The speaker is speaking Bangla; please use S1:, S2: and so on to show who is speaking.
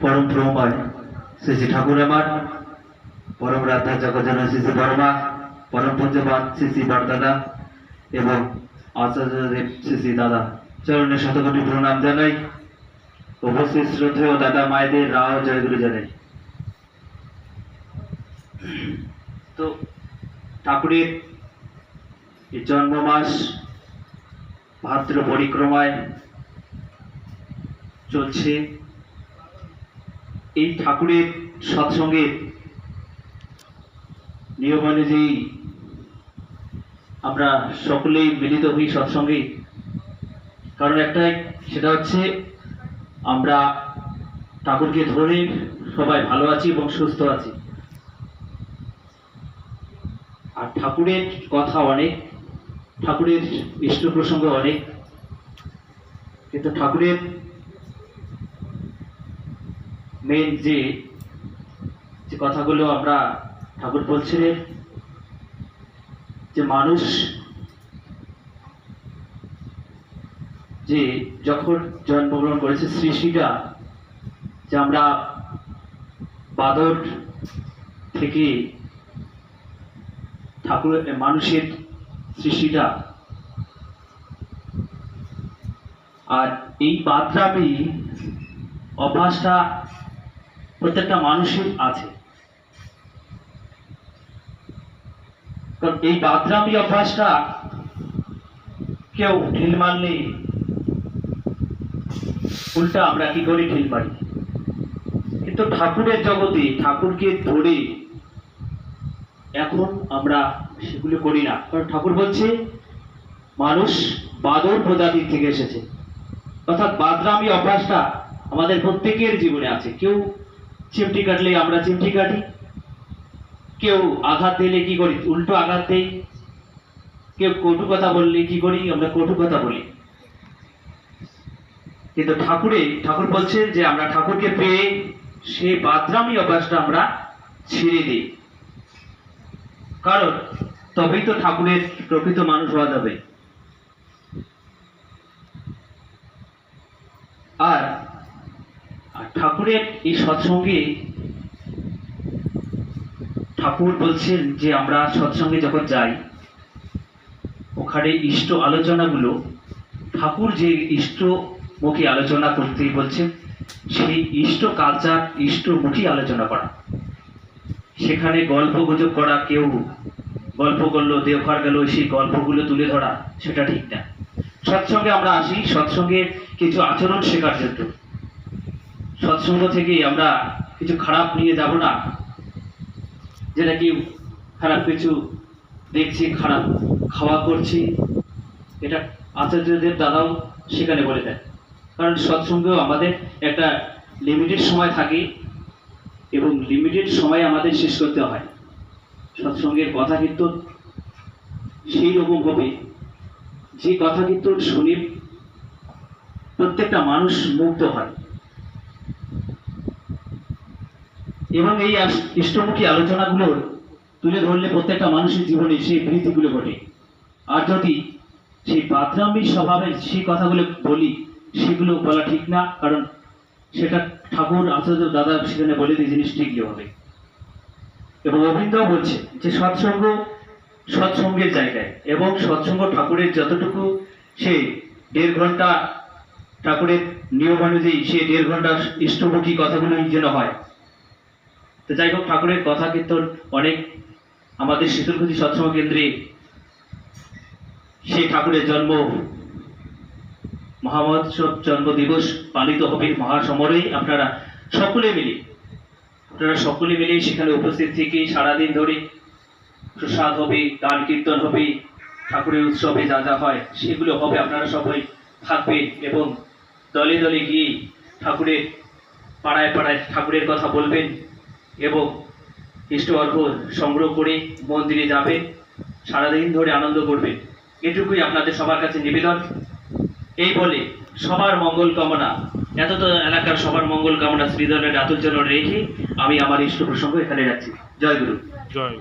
S1: পরম প্রময় শ্রী ঠাকুর আমার, পরম রাধা জগজন শ্রী শ্রী বর্মা, পরম পূজ্যপাত শ্রী শ্রী বরদাদা এবং আচার্যদেব শ্রী শ্রী দাদা। চরণের শতকোটি প্রণাম জানাই। উপস্থিত শ্রদ্ধেয় দাদা মায়েদের রাও জয়গুরু জানাই। তো ঠাকুরের এই জন্ম মাস ভাদ্র পরিক্রমায় চলছে। এই ঠাকুরের সৎসঙ্গের নিয়ম অনুযায়ী আমরা সকলেই মিলিত হই সৎসঙ্গে। কারণ একটাই, সেটা হচ্ছে আমরা ঠাকুরকে ধরে সবাই ভালো আছি এবং সুস্থ আছি। আর ঠাকুরের কথা অনেক, ঠাকুরের ইষ্ট প্রসঙ্গ অনেক, কিন্তু ঠাকুরের মেন যে যে কথাগুলো আমরা ঠাকুর বলছিলেন, যে মানুষ যে যখন জন্মগ্রহণ করেছে সৃষ্টিটা যে আমরা বাদর থেকে ঠাকুর, মানুষের সৃষ্টিটা আর এই বাদরামি অভ্যাসটা প্রত্যেকটা মানুষের আছে। কারণ এই বাদরামি অভ্যাসটা কেউ ঢিল মারলে উল্টা আমরা কি করি ঢিল মারি? কিন্তু ঠাকুরের জগতে ঠাকুরকে ধরে এখন আমরা সেগুলো করি না। কারণ ঠাকুর বলছে, মানুষ বাদর প্রজাতির থেকে এসেছে। অর্থাৎ বাদরামি অভ্যাসটা আমাদের প্রত্যেকের জীবনে আছে। কেউ চিমটি কাটলে আমরা চিমটি কাটি। কেউ আঘাত দিলে কি করি? উল্টো আঘাত দেই। কেউ কটু কথা বললে কি করি? আমরা কটু কথা বলি। কিন্তু ঠাকুরে, ঠাকুর বলছেন যে আমরা ঠাকুরকে পেয়ে সেই বাদরামি অভ্যাসটা আমরা ছেড়ে দিই। কারণ তবেই তো ঠাকুরের প্রকৃত মানুষ হওয়া যাবে। আর আর ঠাকুরের এই সৎসঙ্গে ঠাকুর বলছেন যে আমরা সৎসঙ্গে যখন যাই, ওখানে ইষ্ট আলোচনাগুলো, ঠাকুর যে ইষ্টমুখী আলোচনা করতে বলছেন, সেই ইষ্ট কালচার, ইষ্টমুখী আলোচনা করা। সেখানে গল্প গুজব করা, কেউ গল্প করল, দেওঘর গেল, সেই গল্পগুলো তুলে ধরা, সেটা ঠিক না। সৎসঙ্গে আমরা আসি, সৎসঙ্গে কিছু আচরণ শেখার জন্য। সৎসঙ্গ থেকে আমরা কিছু খারাপ নিয়ে যাব না। যেটা কি খারাপ কিছু দেখছি, খারাপ খাওয়া করছি, এটা আচার্যদের দাদাও সেখানে বলে দেয় কারণ সৎসঙ্গেও আমাদের একটা লিমিটেড সময় থাকে এবং লিমিটেড সময় আমাদের শেষ করতে হয়। সৎসঙ্গের কথা কীর্তন সেই রকম হবে যে কথা কীর্তন শুনে প্রত্যেকটা মানুষ মুগ্ধ হয়। এবং এই ইষ্টমুখী আলোচনাগুলো তুলে ধরলে প্রত্যেকটা মানুষের জীবনে সেই বৃদ্ধিগুলো ঘটে আর যদি সেই বাদরামি স্বভাবের সেই কথাগুলো বলি, সেগুলো বলা ঠিক না, কারণ সেটা ঠাকুর, আচার্য, দাদা সেখানে বলে দিয়ে জিনিস ঠিকই হবে। এবং অভিন্দাও বলছে যে সৎসঙ্গ সৎসঙ্গের জায়গায় এবং সৎসঙ্গ ঠাকুরের যতটুকু সে দেড় ঘণ্টা ঠাকুরের নিয়ম অনুযায়ী সে দেড় ঘণ্টা ইষ্টমুখী কথাগুলোই যেন হয় তো যাই হোক, ঠাকুরের কথা কীর্তন অনেক আমাদের শীতলকুচি সৎসঙ্গ কেন্দ্রে সেই ঠাকুরের জন্ম, মহামহোৎসব জন্মদিবস পালিত হবে মহাসমরে আপনারা সকলে মিলে, আপনারা সকলে মিলে সেখানে উপস্থিত থেকে সারাদিন ধরে প্রসাদ হবে, গান কীর্তন হবে, ঠাকুরের উৎসবে যা যা হয় সেগুলো হবে আপনারা সবাই থাকবেন এবং দলে দলে গিয়ে ঠাকুরের পাড়ায় পাড়ায় ঠাকুরের কথা বলবেন। এবং ইষ্ট অর্ঘ সংগ্রহ করে মন্দিরে যাবে, সারাদিন ধরে আনন্দ করবে। এটুকুই আপনাদের সবার কাছে নিবেদন। এই বলে সবার মঙ্গল কামনা এত তো এলাকার সবার মঙ্গল কামনা শ্রীধরের আতুর জন্য রেখে আমি আমার ইষ্ট প্রসঙ্গ এখানে যাচ্ছি জয় গুরু।
S2: জয়